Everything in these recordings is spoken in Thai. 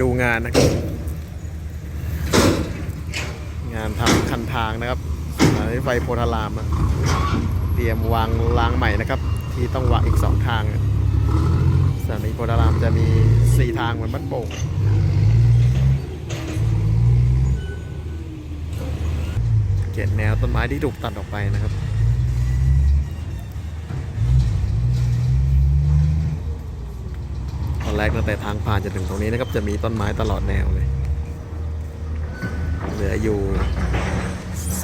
ดูงานนะครับ งานทำคันทางนะครับสถานีรถไฟโพธารามอะเตรียมวางรางใหม่นะครับ ที่ต้องวางอีกสองทางสถานีโพธารามจะมีสี่ทางเหมือนบ้านโป่งเกตแนวต้นไม้ที่ถูกตัดออกไปนะครับ แรกตั้งแต่ทางผ่านจนถึงตรงนี้นะครับ จะมีต้นไม้ตลอดแนวเลย เหลืออยู่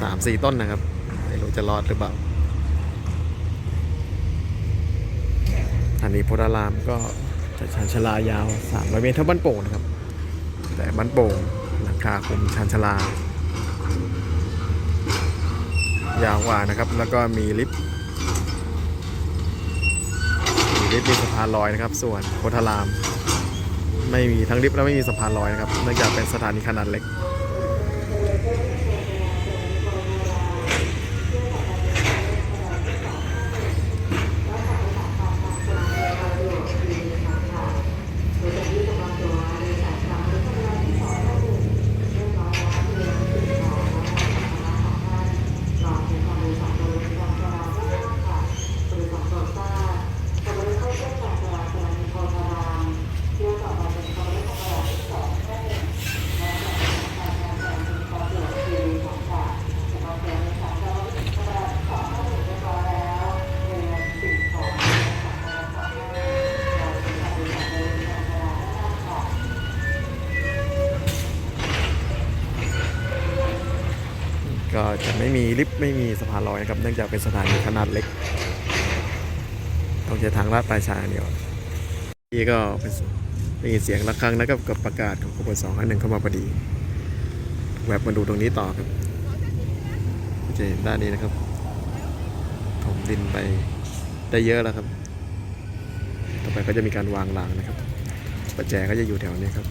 สามสี่ต้นนะครับ ไม่รู้จะรอดหรือเปล่า อันนี้โพธารามก็จะชันชลายาว300เมตรเท่าบ้านโป่งนะครับ แต่บ้านโป่งหลังคาคุมชันชลายาวกว่านะครับ แล้วก็มีลิฟต์ มี ลิฟต์มีสะพานลอยนะครับ ส่วนโพธาราม ไม่มีทั้งลิฟต์และไม่มีสะพานลอยนะครับเนื่องจากเป็นสถานีขนาดเล็ก ก็จะไม่มีลิฟต์ไม่มีสะพานลอยนะครับเนื่องจากเป็นสถานีขนาดเล็ก ต้องใช้ทางลาดปลายชางเดียวนี่ก็เป็นมีเสียงระฆังนะครับกับประกาศของขบวนสองอันหนึ่งเข้ามาพอดีแวบมาดูตรงนี้ต่อครับจะเห็นด้านนี้นะครับถมดินไปได้เยอะแล้วครับ ต่อไปก็จะมีการวางรางนะครับ ประแจก็จะอยู่แถวนี้ครับ